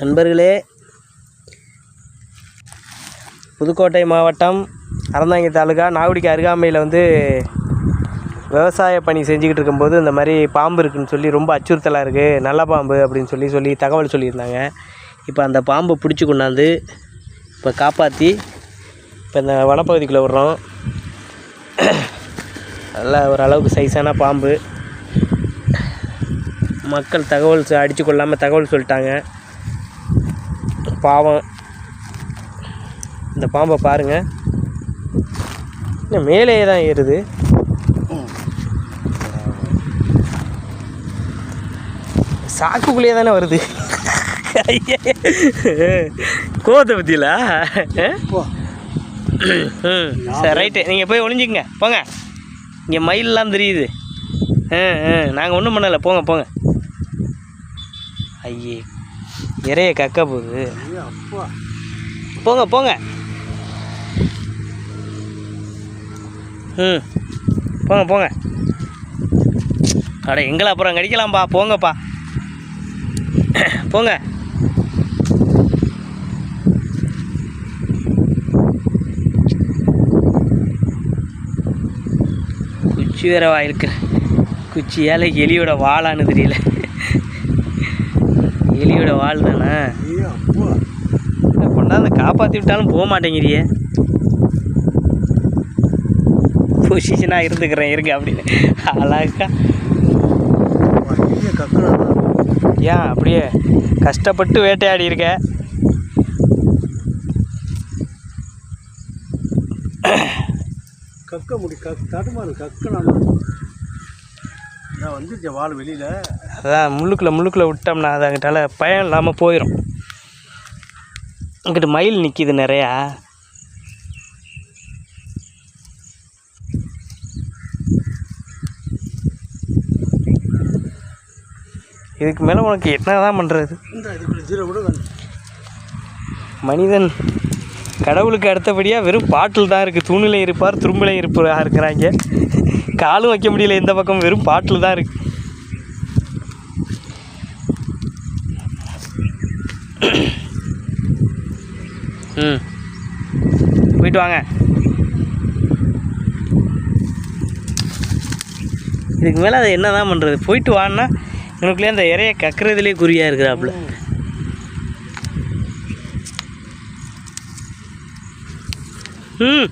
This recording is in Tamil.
நண்பர்களே புதுக்கோட்டை மாவட்டம் அறந்தாங்கி தாலுகா நாகுடிக்கு அருகாமையில் வந்து விவசாய பணி செஞ்சுக்கிட்டு இருக்கும்போது இந்த மாதிரி பாம்பு இருக்குதுன்னு சொல்லி ரொம்ப அச்சுறுத்தலாக இருக்குது நல்ல பாம்பு அப்படின்னு சொல்லி சொல்லி தகவல் சொல்லியிருந்தாங்க. இப்போ அந்த பாம்பை பிடிச்சி கொண்டாந்து இப்போ காப்பாற்றி இப்போ இந்த வனப்பகுதிக்குள்ளே விட்றோம். நல்ல ஓரளவுக்கு சைஸான பாம்பு. மக்கள் தகவல் அடித்து கொள்ளாமல் தகவல் சொல்லிட்டாங்க. பாவம். இந்த பாம்பை பாருங்கள் இன்னும் மேலேயே தான் ஏறுது. சாக்குக்குள்ளேயே தானே வருது. கோவத்தை பற்றியிலா ம் சரி ரைட்டு நீங்கள் போய் ஒளிஞ்சிக்கங்க. போங்க. இங்கே மயிலெலாம் தெரியுது. ஆ ஆ. நாங்கள் ஒன்றும் பண்ணலை. போங்க போங்க. ஐயே இறைய கக்க போகுது. போங்க போங்க. ம் போங்க போங்க. அட எங்களை அப்புறம் கடிக்கலாம்ப்பா போங்கப்பா. போங்க. குச்சி வேற வாயிருக்கு குச்சியால் எலியோட வாளான்னு தெரியல. எலியோட வால் தானே? கொண்டாந்து காப்பாற்றி விட்டாலும் போக மாட்டேங்கிறியே. பொசிஷனாக இருந்துக்கிறேன் இருங்க அப்படின்னு. அழகா. ஏன் அப்படியே கஷ்டப்பட்டு வேட்டையாடி இருக்க? கக்க முடி கக் தடுமாறு கக்கனா நான் வந்துருச்சேன் வாள் வெளியில். அதான் முள்ளுக்குள்ளே முள்ளுக்குள்ளே விட்டோம்னா அது அங்கிட்டால பயம் இல்லாமல் போயிடும் அங்கிட்டு மயில் நிற்கிது நிறையா. இதுக்கு மேலே உனக்கு என்ன தான் பண்ணுறது மனிதன் கடவுளுக்கு அடுத்தபடியாக வெறும் பாட்டில் தான் இருக்குது தூணிலே இருப்பார் துரும்பிலே இருப்பார் இருக்கிறாங்க. காலும் வைக்க முடியல இந்த பக்கம் வெறும் பாட்டில் தான் இருக்கு. ம். போயிட்டு வாங்க. இதுக்கு மேலே அதை என்ன தான் பண்ணுறது போயிட்டு வான்னா எனக்குள்ளே அந்த இறைய கக்குறதுலேயே குறியாக இருக்கிறாப்புல. ம்.